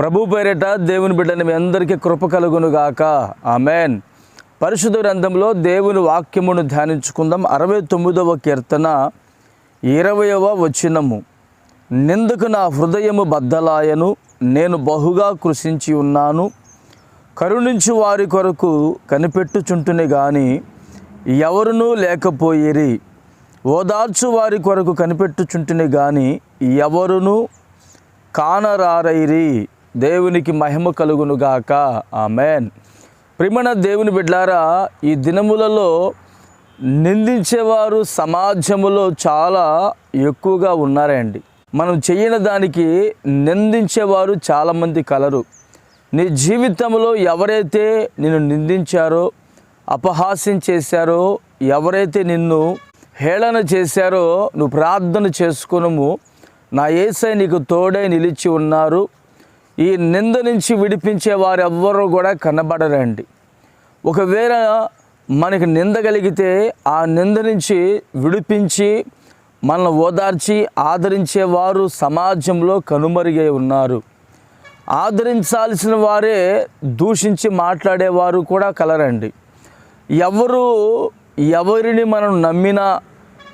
ప్రభు పేరిట దేవుని బిడ్డని మీ అందరికీ కృప కలుగునుగాక. ఆమెన్. పరిశుద్ధ గ్రంథంలో దేవుని వాక్యమును ధ్యానించుకుందాం. అరవై తొమ్మిదవ కీర్తన ఇరవయవ వచనము. నిందుకు నా హృదయము బద్దలాయను నేను బహుగా కృషించి ఉన్నాను. కరుణించి వారి కొరకు కనిపెట్టుచుంటుని గాని ఎవరునూ లేకపోయిరి. ఓదార్చు వారి కొరకు కనిపెట్టుచుంటుని గాని ఎవరునూ కానరారైరి. దేవునికి మహిమ కలుగునుగాక ఆమెన్. ప్రిమణ దేవుని బిడ్లారా ఈ దినములలో నిందించేవారు సమాజములో చాలా ఎక్కువగా ఉన్నారండి. మనం చేయని దానికి నిందించేవారు చాలామంది కలరు. నీ జీవితంలో ఎవరైతే నిన్ను నిందించారో అపహాస్యం చేశారో ఎవరైతే నిన్ను హేళన చేశారో నువ్వు ప్రార్థన చేసుకునము నా ఏసై నీకు తోడై నిలిచి ఉన్నారు. ఈ నింద నుంచి విడిపించే వారు ఎవ్వరూ కూడా కనబడరండి. ఒకవేళ మనకి నింద కలిగితే ఆ నింద నుంచి విడిపించి మనల్ని ఓదార్చి ఆదరించే వారు సమాజంలో కనుమరుగై ఉన్నారు. ఆదరించాల్సిన వారే దూషించి మాట్లాడేవారు కూడా కలరండి. ఎవరు ఎవరిని మనం నమ్మినా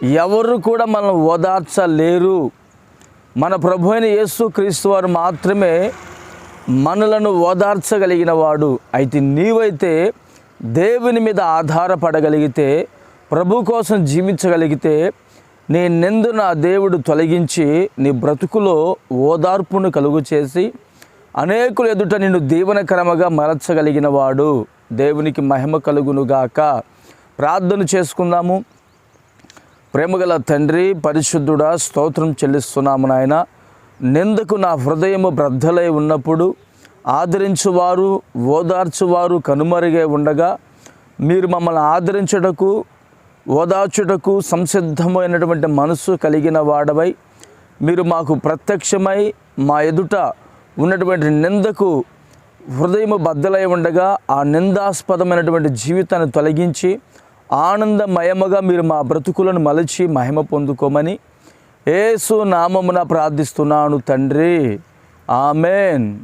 ఎవరు కూడా మనం ఓదార్చలేరు. మన ప్రభు అయిన యేసు క్రీస్తు వారు మాత్రమే మనలను ఓదార్చగలిగిన వాడు అయితే నీవైతే దేవుని మీద ఆధారపడగలిగితే ప్రభు కోసం జీవించగలిగితే నీ నిందున దేవుడు తొలగించి నీ బ్రతుకులో ఓదార్పును కలుగు చేసి అనేకులు ఎదుట నిన్ను దీవనకరముగా మరచగలిగిన వాడు దేవునికి మహిమ కలుగునుగాక. ప్రార్థన చేసుకుందాము. ప్రేమగల తండ్రి పరిశుద్ధుడా స్తోత్రం చెల్లిస్తున్నాము నాయన. నిందకు నా హృదయము బ్రద్దలై ఉన్నప్పుడు ఆదరించువారు ఓదార్చువారు కనుమరుగే ఉండగా మీరు మమ్మల్ని ఆదరించుటకు ఓదార్చుటకు సంసిద్ధమైనటువంటి మనసు కలిగిన వాడవై మీరు మాకు ప్రత్యక్షమై మా ఎదుట ఉన్నటువంటి నిందకు హృదయము బద్దలై ఉండగా ఆ నిందాస్పదమైనటువంటి జీవితాన్ని తొలగించి ఆనందమయముగా మీరు మా బ్రతుకులను మలచి మహిమ పొందుకోమని ఏసు నామమున ప్రార్థిస్తున్నాను తండ్రి. ఆమెన్.